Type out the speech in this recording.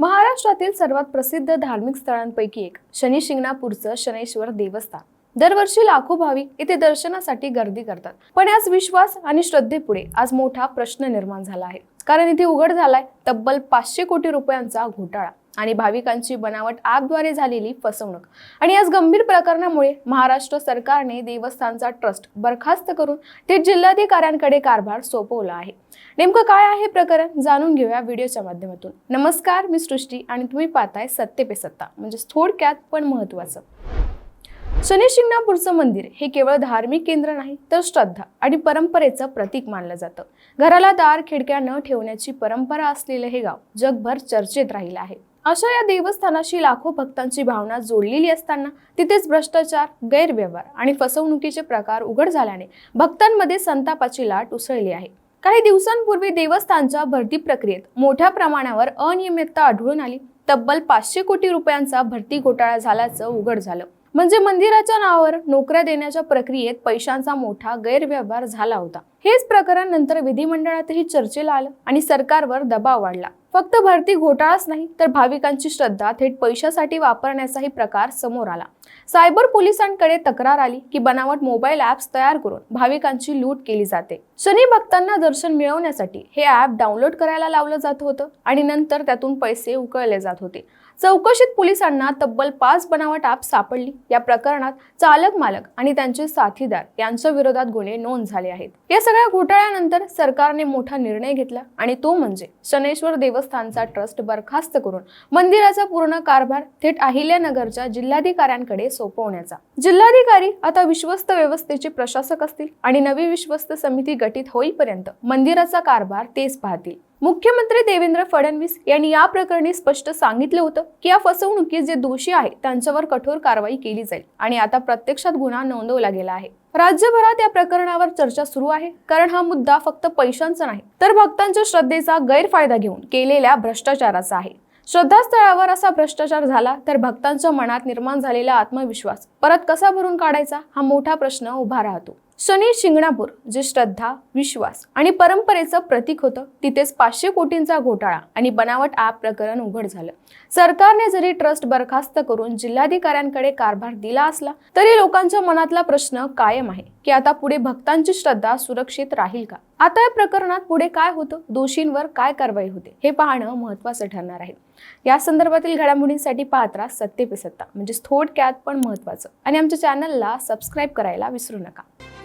महाराष्ट्रातील सर्वात प्रसिद्ध धार्मिक स्थळांपैकी एक शनी शिंगणापूरचं शनेश्वर देवस्थान. दरवर्षी लाखो भाविक येथे दर्शनासाठी गर्दी करतात. पण याच विश्वास आणि श्रद्धेपुढे आज मोठा प्रश्न निर्माण झाला आहे. कारण इथे उघड झालाय तब्बल पाचशे कोटी रुपयांचा घोटाळा. आणि भाविकांची बनावट ॲपद्वारे झालेली फसवणूक. आणि याच गंभीर प्रकरणामुळे महाराष्ट्र सरकारने देवस्थानचा ट्रस्ट बरखास्त करून थेट जिल्हाधिकाऱ्यांकडे कारभार सोपवला आहे. नेमकं काय आहे प्रकरण जाणून घेऊया व्हिडिओच्या माध्यमातून. नमस्कार मी सृष्टी आणि तुम्ही पाहताय सत्ते पे सत्ता म्हणजेच थोडक्यात पण महत्वाचं शनी शिंगणापूरचं मंदिर हे केवळ धार्मिक केंद्र नाही तर श्रद्धा आणि परंपरेचं प्रतीक मानलं जातं. घराला दार खिडक्या न ठेवण्याची परंपरा असलेलं हे गाव जगभर चर्चेत राहिलं आहे. अशा या देवस्थानाशी लाखो भक्तांची भावना जोडलेली असताना तिथेच भ्रष्टाचार गैरव्यवहार आणि फसवणुकीचे प्रकार उघड झाल्याने भक्तांमध्ये संतापाची लाट उसळली आहे. काही दिवसांपूर्वी देवस्थानच्या भरती प्रक्रियेत मोठ्या प्रमाणावर अनियमितता आढळून आली. तब्बल पाचशे कोटी रुपयांचा भरती घोटाळा झाल्याचं उघड झालं. म्हणजे मंदिराच्या नावावर नोकऱ्या देण्याच्या प्रक्रियेत पैशांचा मोठा गैरव्यवहार झाला होता. हेच प्रकरण नंतर विधिमंडळातही चर्चेला आलं आणि सरकारवर दबाव वाढला. फक्त भरती घोटाळाच नाही तर भाविकांची श्रद्धा थेट पैशासाठी वापरण्याचाही प्रकार समोर आला. सायबर पोलिसांकडे तक्रार आली की बनावट मोबाईल ऍप्स तयार करून भाविकांची लूट केली जाते. शनी भक्तांना दर्शन मिळवण्यासाठी हे ऍप डाउनलोड करायला लावलं जात होतं आणि नंतर त्यातून पैसे उकळले जात होते. चौकशीत पोलिसांना तब्बल पाच बनावट ॲप सापडली. या प्रकरणात चालक मालक आणि त्यांचे साथीदार यांच्या विरोधात गुन्हे नोंद झाले आहेत. या सगळ्या घोटाळ्यानंतर सरकारने मोठा निर्णय घेतला आणि तो म्हणजे शनेश्वर देवस्थानचा ट्रस्ट बरखास्त करून मंदिराचा पूर्ण कारभार थेट अहिल्यानगरच्या जिल्हाधिकाऱ्यांकडे सोपवण्याचा. जिल्हाधिकारी आता विश्वस्त व्यवस्थेचे प्रशासक असतील आणि नवी विश्वस्त समिती गठीत होईपर्यंत मंदिराचा कारभार तेच पाहतील. मुख्यमंत्री देवेंद्र फडणवीस यांनी या प्रकरणी स्पष्ट सांगितलं होतं की या फसवणुकीत जे दोषी आहेत त्यांच्यावर कठोर कारवाई केली जाईल आणि आता प्रत्यक्षात गुन्हा नोंदवला गेला आहे. राज्यभरात या प्रकरणावर चर्चा सुरू आहे. कारण हा मुद्दा फक्त पैशांचा नाही तर भक्तांच्या श्रद्धेचा गैरफायदा घेऊन केलेल्या भ्रष्टाचाराचा आहे. श्रद्धास्थळावर असा भ्रष्टाचार झाला तर भक्तांच्या मनात निर्माण झालेला आत्मविश्वास परत कसा भरून काढायचा? हा मोठा प्रश्न उभा राहतो. शनी शिंगणापूर जे श्रद्धा विश्वास आणि परंपरेचं प्रतीक होतं तिथेच पाचशे कोटींचा घोटाळा आणि बनावट ॲप प्रकरण उघड झालं. सरकारने जरी ट्रस्ट बरखास्त करून जिल्हाधिकाऱ्यांकडे कारभार दिला असला तरी लोकांच्या मनातला प्रश्न कायम आहे की आता पुढे भक्तांची श्रद्धा सुरक्षित राहील का? आता या प्रकरणात पुढे काय होतं? दोषींवर काय कारवाई होते? हे पाहणं महत्वाचं ठरणार आहे. या संदर्भातील घडामोडींसाठी पाहत राहा सत्य पे सत्ता म्हणजेच थोडक्यात पण महत्वाचं. आणि आमच्या चॅनलला सबस्क्राईब करायला विसरू नका.